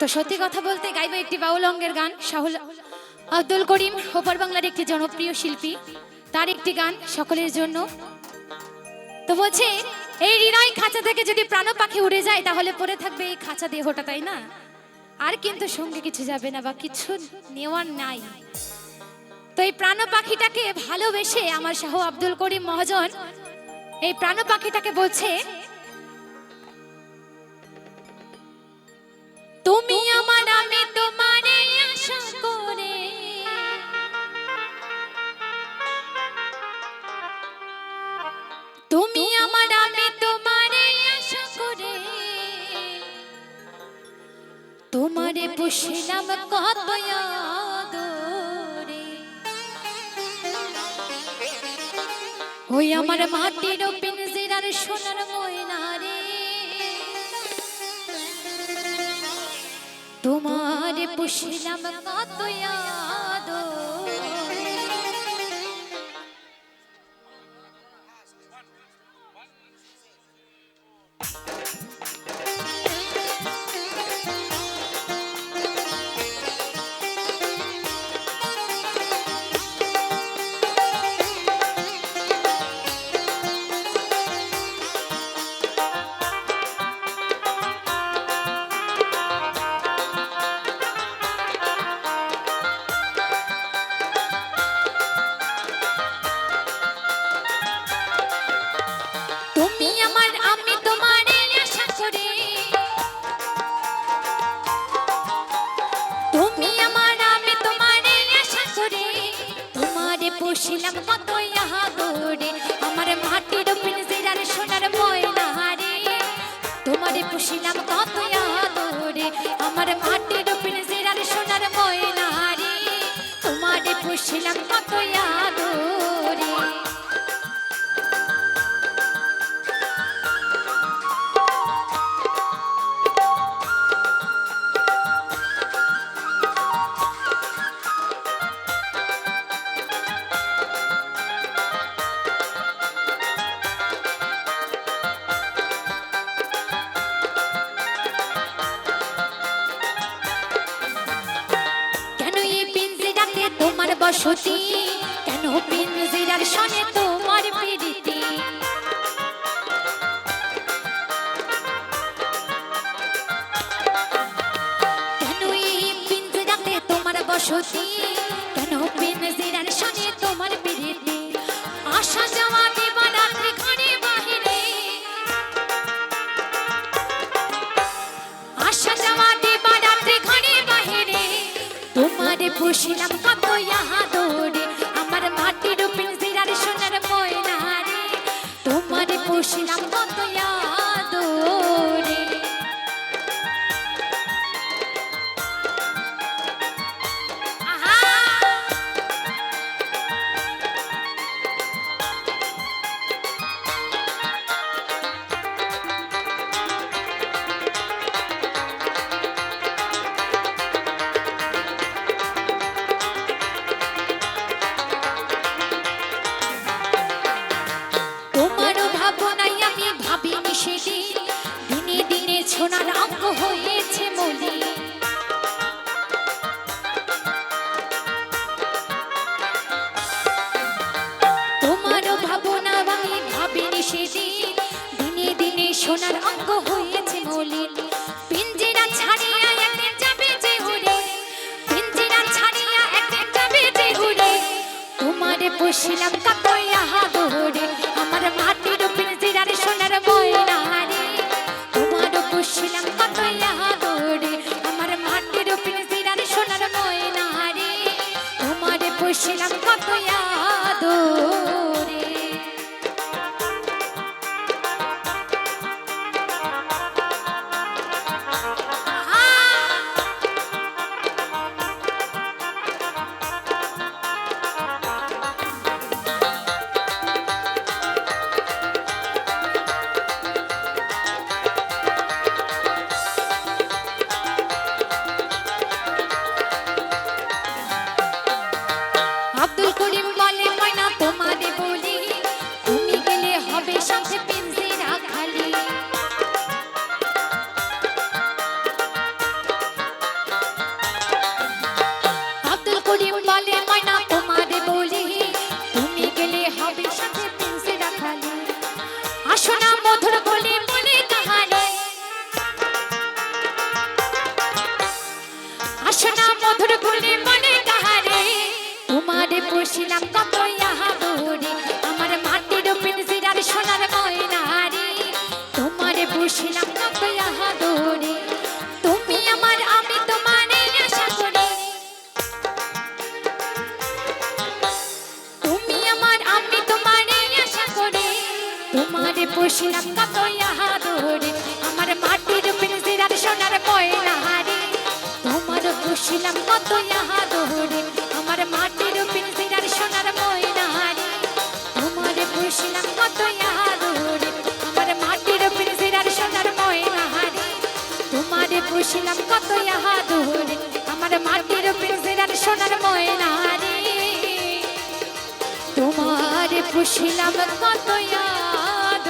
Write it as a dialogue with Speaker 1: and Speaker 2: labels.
Speaker 1: তো সত্যি কথা বলতে গাইবো একটি বাউল অঙ্গের গান, শাহুল আব্দুল করিম, ওপার বাংলার একটি জনপ্রিয় শিল্পী। তার একটি গান, সকলের জন্য। তো বলছে, এই হৃদয় খাঁচা থেকে যদি প্রাণ পাখি উড়ে যায়, তাহলে পড়ে থাকবে এই খাঁচা দেহটা, তাই না? আর কিন্তু সঙ্গে কিছু যাবে না বা কিছু নেওয়ার নাই। তো এই প্রাণ পাখিটাকে ভালোবেসে আমার শাহ আব্দুল করিম মহাজন এই প্রাণ পাখিটাকে বলছে তুমি আমার আমি তোমারে আশা করে তোমারে পুষলাম কত ওই আমার মাটির পিনজিরার সোনার ময়না রে। তোমার পুষলাম কত আদরে। তুমি পুষলাম কত ইহা দৌড়ে আমার মাটির পিনজিরার সোনার ময়না হারে। তোমারে পুষিলাম কত ইহা দৌড়ে আমার মাটির পিনজিরার সোনার ময়না হারে। তোমারে পুষিলাম কত ইহা বসতি কেন পিঞ্জিরার সনে তোমার প্রীতি কেন এই পিঞ্জিরাতে তোমার বসতি? পুষিলাম কত ইহা দৌড়ে আমার মাটির পিঞ্জিরার সোনার ময়না রে। তোমার বসিলাম কত দিনে ছোনার অঙ্গ হয়েছে মলি। তোমারও ভাবনা আমি ভাবিনি সেদিন। দিনে দিনে সোনার অঙ্গ হয়েছে মলিন পিঞ্জিরা ছাড়িয়া একদিন যাবে যে উড়ে। পিঞ্জিরা ছাড়িয়া একদিন যাবে যে উড়ে। তোমারে বসিলাম কত ইহা দৌড়ে আমার মাটির তোমারে মধুর বলে মনে কাহারে তোমারে পুষিলাম কত ইয়াহাদরে আমার মাটির পিনজিরার সোনার ময়নারে। তোমারে পুষিলাম কত ইয়াহাদরে তুমি আমার, আমি তোমারে আশা করি। তুমি আমার, আমি তোমারে আশা করি। তোমারে পুষিলাম কত ইয়াহাদরে আমার মাটির পিনজিরার সোনার ময়নারে। পুষিলাম কত ইয়াহাদরে আমার মাটির পিনজিরার সোনার ময়নারে তোমারে পুষিলাম কত ইয়াহাদরে আমার মাটির পিনজিরার সোনার ময়নারে তোমারে পুষিলাম কত ইয়াহাদরে আমার মাটির পিনজিরার সোনার ময়নারে তোমার পুষিলাম কত ইয়াদ